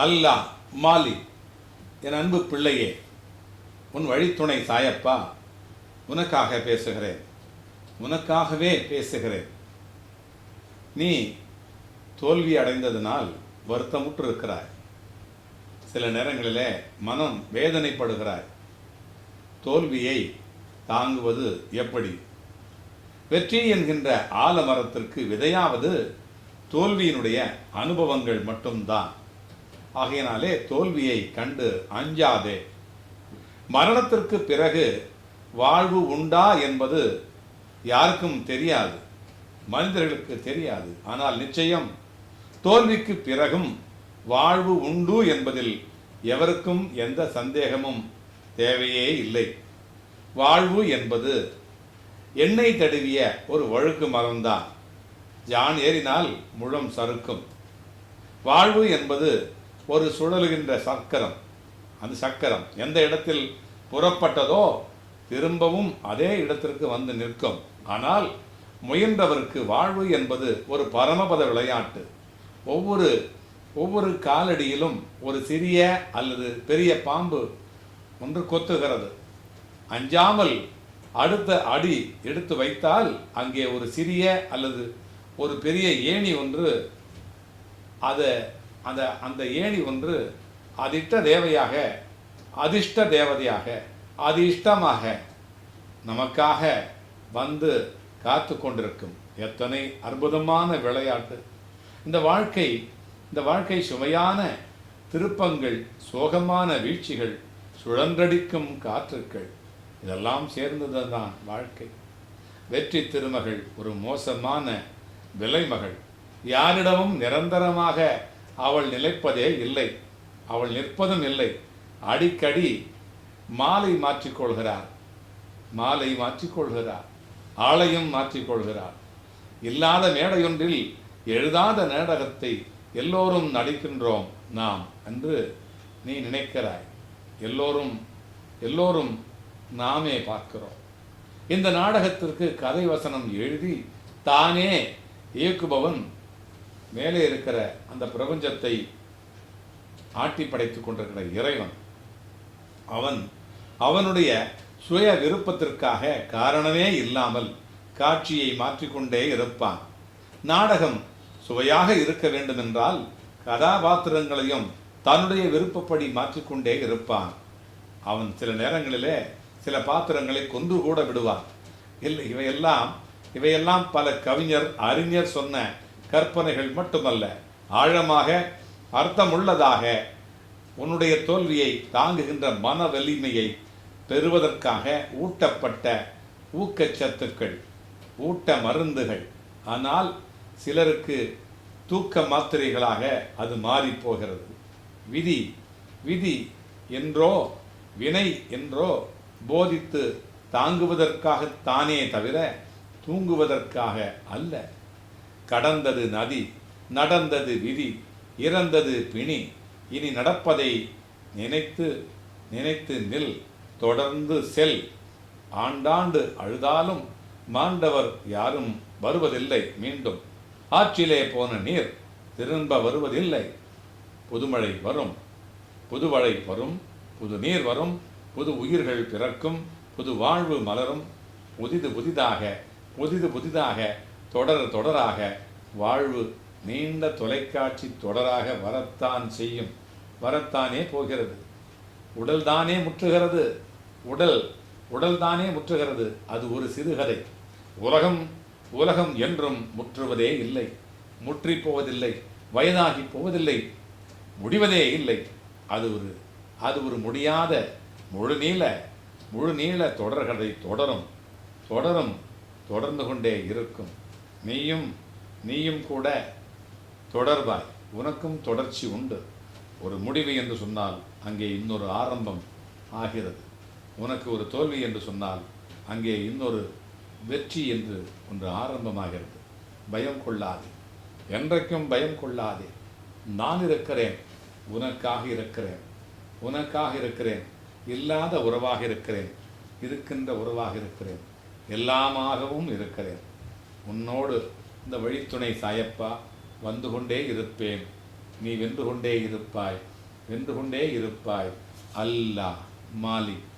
அல்லாஹ் மாலி என் அன்பு பிள்ளையே உன் வழித்துணை சாயப்பா உனக்காக பேசுகிறேன் உனக்காகவே பேசுகிறேன். நீ தோல்வி அடைந்ததினால் வருத்தமுற்று இருக்கிறாய். சில நேரங்களிலே மனம் வேதனைப்படுகிறாய். தோல்வியை தாங்குவது எப்படி? வெற்றி என்கின்ற ஆலமரத்திற்கு விதையாவது தோல்வியினுடைய அனுபவங்கள் மட்டும்தான். ஆகையினாலே தோல்வியை கண்டு அஞ்சாதே. மரணத்திற்கு பிறகு வாழ்வு உண்டா என்பது யாருக்கும் தெரியாது. மனிதர்களுக்கு தெரியாது. ஆனால் நிச்சயம் தோல்விக்கு பிறகும் வாழ்வு உண்டு என்பதில் எவருக்கும் எந்த சந்தேகமும் தேவையே இல்லை. வாழ்வு என்பது எண்ணெய் தடுவிய ஒரு வழுக்கு மரம்தான். ஜான் ஏறினால் முழம் சறுக்கும். வாழ்வு என்பது ஒரு சுழலுகின்ற சக்கரம். அந்த சக்கரம் எந்த இடத்தில் புறப்பட்டதோ திரும்பவும் அதே இடத்திற்கு வந்து நிற்கும். ஆனால் முயன்றவருக்கு வாழ்வு என்பது ஒரு பரமபத விளையாட்டு. ஒவ்வொரு ஒவ்வொரு காலடியிலும் ஒரு சிறிய அல்லது பெரிய பாம்பு ஒன்று கொத்துகிறது. அஞ்சாமல் அடுத்த அடி எடுத்து வைத்தால் அங்கே ஒரு சிறிய அல்லது ஒரு பெரிய ஏணி ஒன்று அதை அந்த அந்த ஏணி ஒன்று அதிர்ஷ்ட தேவையாக அதிர்ஷ்ட தேவதையாக அதிர்ஷ்டமாக நமக்காக வந்து காத்து கொண்டிருக்கும். எத்தனை அற்புதமான விளையாட்டு. இந்த வாழ்க்கை இந்த வாழ்க்கை சுவையான திருப்பங்கள் சோகமான வீழ்ச்சிகள் சுழன்றடிக்கும் காற்றுக்கள் இதெல்லாம் சேர்ந்தது தான் வாழ்க்கை. வெற்றி திருமகள் ஒரு மோசமான விலைமகள். யாரிடமும் நிரந்தரமாக அவள் நிலைப்பதே இல்லை. அவள் நிற்பதும் இல்லை. அடிக்கடி மாலை மாற்றிக்கொள்கிறார். மாலை மாற்றிக்கொள்கிறார். ஆளையும் மாற்றிக்கொள்கிறார். இல்லாத மேடையொன்றில் எழுதாத நாடகத்தை எல்லோரும் நடிக்கின்றோம் நாம் என்று நீ நினைக்கிறாய். எல்லோரும் எல்லோரும் நாமே பார்க்கிறோம். இந்த நாடகத்திற்கு கதை வசனம் எழுதி தானே இயக்குபவன் மேலே இருக்கிற அந்த பிரபஞ்சத்தை ஆட்டி படைத்து கொண்டிருக்கிற இறைவன் அவன் அவனுடைய சுய விருப்பத்திற்காக காரணமே இல்லாமல் காட்சியை மாற்றிக்கொண்டே இருப்பான். நாடகம் சுவையாக இருக்க வேண்டுமென்றால் கதாபாத்திரங்களையும் தன்னுடைய விருப்பப்படி மாற்றிக்கொண்டே இருப்பான். அவன் சில நேரங்களிலே சில பாத்திரங்களை கொன்று கூட விடுவான். இல்லை இவையெல்லாம் இவையெல்லாம் பல கவிஞர் அறிஞர் சொன்ன கற்பனைகள் மட்டுமல்ல ஆழமாக அர்த்தமுள்ளதாக உன்னுடைய தோல்வியை தாங்குகின்ற மன வலிமையை பெறுவதற்காக ஊட்டப்பட்ட ஊக்கச்சத்துக்கள் ஊட்ட மருந்துகள். ஆனால் சிலருக்கு தூக்க மாத்திரைகளாக அது மாறி போகிறது. விதி விதி என்றோ வினை என்றோ போதித்து தாங்குவதற்காகத்தானே தவிர தூங்குவதற்காக அல்ல. கடந்தது நதி நடந்தது விதி இறந்தது பிணி. இனி நடப்பதை நினைத்து நினைத்து நில் தொடர்ந்து செல். ஆண்டாண்டு அழுதாலும் மாண்டவர் யாரும் வருவதில்லை மீண்டும். ஆற்றிலே போன நீர் திரும்ப வருவதில்லை. புதுமழை வரும் புதுமழை வரும் புது நீர் வரும் புது உயிர்கள் பிறக்கும் புது வாழ்வு மலரும். புதிது புதிதாக புதிது புதிதாக தொடர் தொடராக வாழ்வு நீண்ட தொலைக்காட்சி தொடராக வரத்தான் செய்யும். வரத்தானே போகிறது. உடல்தானே முற்றுகிறது. உடல் உடல்தானே முற்றுகிறது. அது ஒரு சிறுகதை. உலகம் உலகம் என்றும் முற்றுவதே இல்லை. முற்றி போவதில்லை. வயதாகி போவதில்லை. முடிவதே இல்லை. அது ஒரு அது ஒரு முடியாத முழுநீள முழுநீள தொடர்கதை தொடரும். தொடரும் தொடர்ந்து கொண்டே இருக்கும். நீயும் நீயும் கூட தொடர்பாய். உனக்கும் தொடர்ச்சி உண்டு. ஒரு முடிவு என்று சொன்னால் அங்கே இன்னொரு ஆரம்பம் ஆகிறது. உனக்கு ஒரு தோல்வி என்று சொன்னால் அங்கே இன்னொரு வெற்றி என்று ஒன்று ஆரம்பமாகிறது. பயம் கொள்ளாதே. என்றைக்கும் பயம் கொள்ளாதே. நான் இருக்கிறேன். உனக்காக இருக்கிறேன். உனக்காக இருக்கிறேன். இல்லாத உறவாக இருக்கிறேன். இருக்கின்ற உறவாக இருக்கிறேன். எல்லாமாகவும் இருக்கிறேன். உன்னோடு இந்த வழித்துணை சாயப்பா வந்து கொண்டே இருப்பேன். நீ வென்று கொண்டே இருப்பாய் வென்று கொண்டே இருப்பாய். அல்லாஹ் மாலிக்.